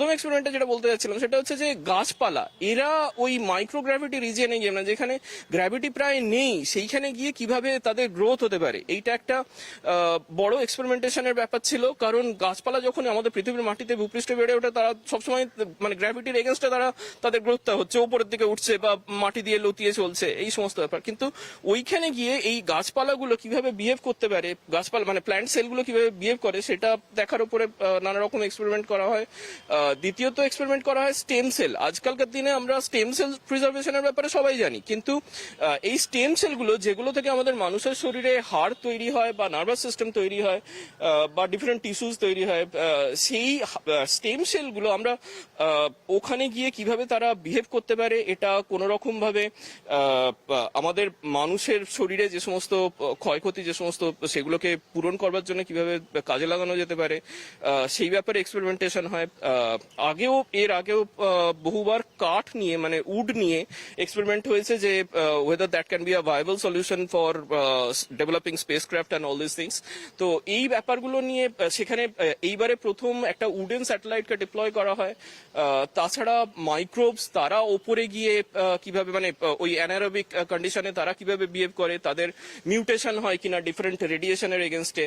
প্রথম এক্সপেরিমেন্টে যেটা বলতে যাচ্ছিলাম সেটা হচ্ছে যে গাছপালা, এরা ওই মাইক্রোগ্র্যাভিটি রিজিয়নে গিয়ে না যেখানে গ্র্যাভিটি প্রায় নেই, সেইখানে গিয়ে কীভাবে তাদের গ্রোথ হতে পারে, এইটা একটা বড় এক্সপেরিমেন্টেশনের ব্যাপার ছিল। কারণ গাছপালা যখন আমাদের পৃথিবীর মাটিতে ভূপৃষ্ঠে বেড়ে ওঠে, তারা সবসময় মানে গ্র্যাভিটির এগেনস্টে তারা তাদের গ্রোথটা হচ্ছে উপরের দিকে উঠছে বা মাটি দিয়ে লতিয়ে চলছে, এই সমস্ত ব্যাপার। কিন্তু ওইখানে গিয়ে এই গাছপালাগুলো কীভাবে বিহেভ করতে পারে, গাছপালা মানে প্ল্যান্ট সেলগুলো কীভাবে বিহেভ করে, সেটা দেখার উপরে নানা রকম এক্সপেরিমেন্ট করা হয়। দ্বিতীয়ত এক্সপেরিমেন্ট করা হয় স্টেম সেল আজকালকার দিনে আমরা স্টেম সেল প্রিজার্ভেশনের ব্যাপারে সবাই জানি কিন্তু এই স্টেম সেলগুলো যেগুলো থেকে আমাদের মানুষের শরীরে হাড় তৈরি হয় বা নার্ভাস সিস্টেম তৈরি হয় বা ডিফারেন্ট টিস্যুস তৈরি হয় সেই স্টেম সেলগুলো আমরা ওখানে গিয়ে কীভাবে তারা বিহেভ করতে পারে এটা কোনো রকম ভাবে আহ, আমাদের মানুষের শরীরে যে সমস্ত ক্ষয়ক্ষতি যে সমস্ত সেগুলোকে পূরণ করবার জন্য কীভাবে কাজে লাগানো যেতে পারে সেই ব্যাপারে এক্সপেরিমেন্টেশন হয় আগেও, এর আগেও বহুবার কাঠ নিয়ে মানে উড নিয়ে এক্সপেরিমেন্ট হয়েছে যে whether that can be a viable solution for developing spacecraft and all this things তো এই ব্যাপারগুলো নিয়ে সেখানে এইবারে প্রথম একটা উডেন স্যাটেলাইটকে ডিপ্লয় করা হয়। তাছাড়া মাইক্রোবস তারা ওপরে গিয়ে কীভাবে মানে ওই অ্যানারোবিক কন্ডিশনে তারা কীভাবে বিহেভ করে, তাদের মিউটেশন হয় কিনা ডিফারেন্ট রেডিয়েশনের এগেনস্টে